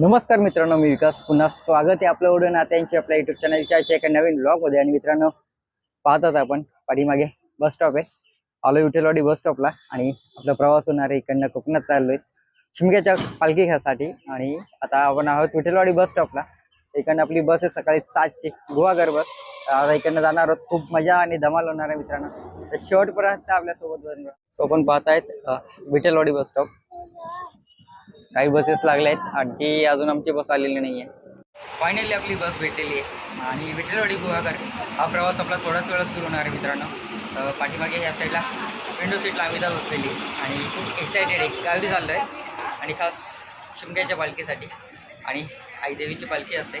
नमस्कार मित्रांनो मी विकास. पुन्हा स्वागत आहे आपल्या उडून नात्यांची आपल्या युट्यूब चॅनलच्या एका नवीन ब्लॉगमध्ये आणि मित्रांनो पाहतात आपण पाठीमागे बस स्टॉप आहे. आलो विठेलवाडी बस स्टॉपला आणि आपला प्रवास होणार आहे इकडनं कोकणात चाललोय. शिमग्याच्या घ्यासाठी. आणि आता आपण आहोत विठेलवाडी बस स्टॉपला इकडनं आपली बस आहे सकाळी सातची गुहागर बस आता इकडनं जाणार आहोत. खूप मजा आणि धमाल होणार आहे मित्रांनो. तर शेवटपर्यंत आपल्यासोबत बन सो आपण पाहत बस स्टॉप काही बसेस लागल्या आहेत आणखी अजून आमची बस आलेली नाहीये. फायनली आपली बस भेटलेली आहे. आणि विठ्ठलवाडी गुहागर हा प्रवास आपला थोड्याच वेळात सुरू होणार आहे मित्रांनो. पाठीमागे ह्या साईडला विंडो सीटला आम्ही जात बसलेली आणि खूप एक्सायटेड आहे. गावी चाललो आहे आणि खास शिमग्याच्या पालखीसाठी. आणि आईदेवीची पालखी असते.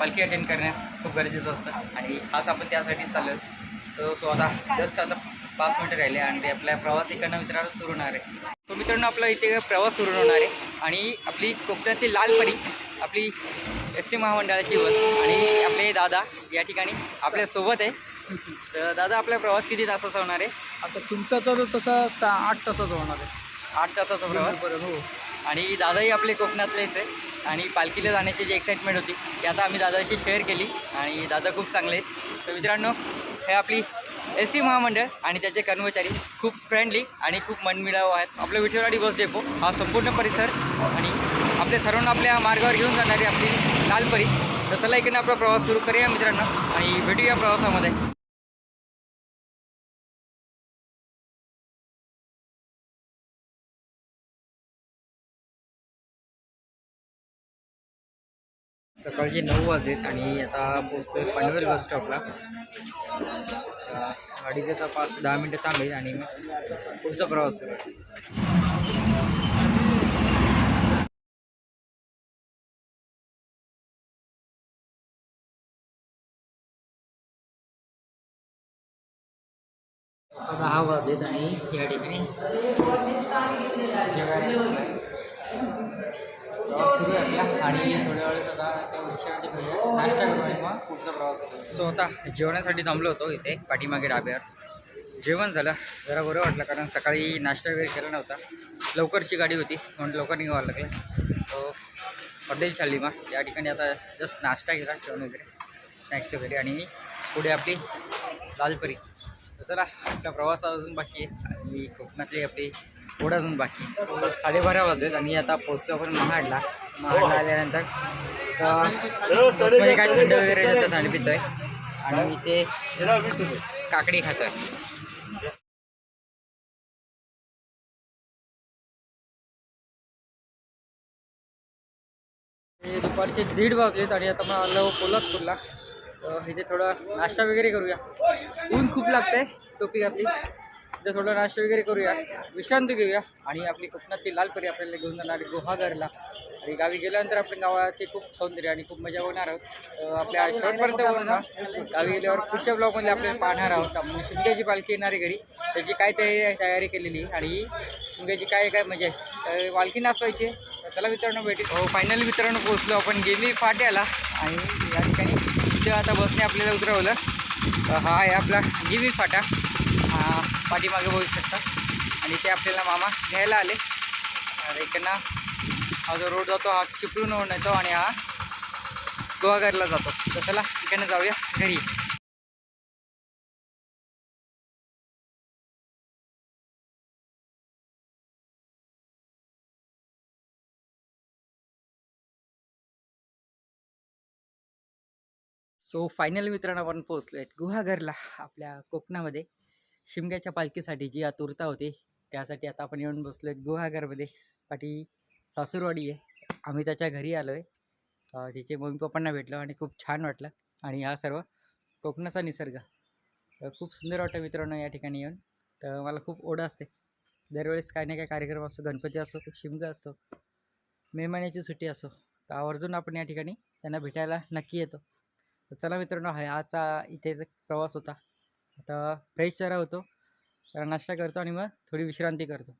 पालखी अटेंड करणं खूप गरजेचं असतं. आणि खास आपण त्यासाठीच चाललो तर सो आता जस्ट आता पाच मिनटं राहिले आणि ते आपला प्रवास इकडनं मित्रांनो सुरू होणार आहे. तो मित्रांनो आपला इथे प्रवास सुरू होणार आहे आणि आपली कोकणातली लालपरी आपली एस टी महामंडळाची बस आणि आपले दादा या ठिकाणी आपल्यासोबत आहे. तर दादा आपला प्रवास किती तासाचा होणार आहे? आता तुमचा तर तसा सा आठ तासाचा होणार आहे. आठ तासाचा प्रवास? बरोबर हो. आणि दादाही आपले कोकणातलेच आहे आणि पालखीला जाण्याची जी एक्साइटमेंट होती ती आता आम्ही दादाशी शेअर केली आणि दादा खूप चांगले आहेत. तर मित्रांनो हे आपली एस टी महामंडळ आणि त्याचे कर्मचारी खूप फ्रेंडली आणि खूप मनमिळावं आहेत. आपलं विठेवाडी बस डेपो हा संपूर्ण परिसर आणि आपल्या सर्वांना आपल्या मार्गावर घेऊन जाणारी आपली लालपरी तर चला इकडनं आपला प्रवास सुरू करूया मित्रांनो आणि भेटूया प्रवासामध्ये. सकाळचे नऊ वाजलेत आणि आता पोचतोय पनवेल बस स्टॉपला अडीच पाच दहा मिनटं थांबेल आणि मग पुढचा प्रवास सुरू दहा वाजलेत आणि या ठिकाणी सुरू आहे आणि थोड्या वेळेस आता त्या रिक्षामध्ये घेऊया नाश्ता करू आणि मग पुढचा प्रवास होतो सो आता जेवणासाठी थांबलो होतो इथे पाठीमागे डाब्यावर जेवण झालं. जरा बरं वाटलं कारण सकाळी नाश्ता वगैरे केला नव्हता. लवकरची गाडी होती म्हणून लवकर निघावं लागलं. तो हॉटेल शालिमा या ठिकाणी आता जस्ट नाश्ता केला जेवण वगैरे स्नॅक्स वगैरे आणि पुढे आपली लालपरी तर चला आपला प्रवास अजून बाकी आहे. आणि कोकणातली आपली पुढं अजून बाकी साडेबारा वाजलेत आणि आता पोचतो आपण महाडला. महाडला आल्यानंतर काय थंड वगैरे देतात आणि पितोय. आणि इथे काकडी खातोय. हे दुपारचे दीड वाजलेत आणि आता मग आलो पोलादपूरला इथे थोडं नाश्ता वगैरे करूया. ऊन खूप लागतंय टोपी घातली. तिथं थोडं नाश्ता वगैरे करूया. विश्रांती घेऊया. आणि आपली कोकणातली लालपरी आपल्याला घेऊन जाणार गुहागरला. आणि गावी गेल्यानंतर आपल्या गावाचे खूप सौंदर्य आणि खूप मजा होणार आहोत. आपल्या शेवटपर्यंत बघून गावी गेल्यावर पुढच्या ब्लॉगमध्ये आपल्याला पाहणार आहोत. आपण शिमग्याची पालखी येणारी घरी. त्याची काय तयारी तयारी केलेली. आणि शिमग्याची काय काय म्हणजे, मजा आहे तर पालखी नाचवायची त्याला चला मित्रांनो भेटी. हो फायनली मित्रांनो पोहोचलो आपण गेली फाट्याला. आणि या ठिकाणी इथे आता बसने आपल्याला उतरवलं. हा आहे आपला गिमी फाटा. पाठीमागे बघू शकता. आणि ते आपल्याला मामा घ्यायला आले. तर इकडनं हा जो रोड जातो हा चिपळून होऊन येतो आणि हा गुहागरला जातो. तर चला इकडनं जाऊया घरी. सो फायनल मित्रांनो आपण पोहोचलो आहेत गुहागरला आपल्या कोकणामध्ये. शिमग्याच्या पालखीसाठी जी आतुरता होती त्यासाठी आता आपण येऊन बसलो आहे गुहागरमध्ये. पाठी सासूरवाडी आहे. आम्ही त्याच्या घरी आलो आहे तिचे मम्मी पप्पांना भेटलो आणि खूप छान वाटलं. आणि हा सर्व कोकणाचा निसर्ग. खूप सुंदर वाटतं मित्रांनो या ठिकाणी येऊन. तर मला खूप ओढ असते. दरवेळेस काही ना काही कार्यक्रम असतो. गणपती असो शिमगा असतो मे महिन्याची सुट्टी असो तर आवर्जून आपण या ठिकाणी त्यांना भेटायला नक्की येतो. तर चला मित्रांनो हा आजचा इथे प्रवास होता. आता फ्रेश चरा होतो. जरा नाश्ता करतो आणि मग थोडी विश्रांती करतो.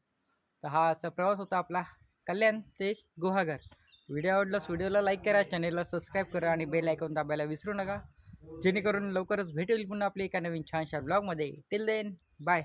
तर हा असा प्रवास होता आपला. कल्याण ते गुहागर. व्हिडिओ आवडलास व्हिडिओला लाईक करा चॅनेलला सबस्क्राईब करा आणि बेल ऐकून दाबायला विसरू नका. जेणेकरून लवकरच भेटेल पुन्हा आपली एका नवीन छानशा ब्लॉगमध्ये टिल देन बाय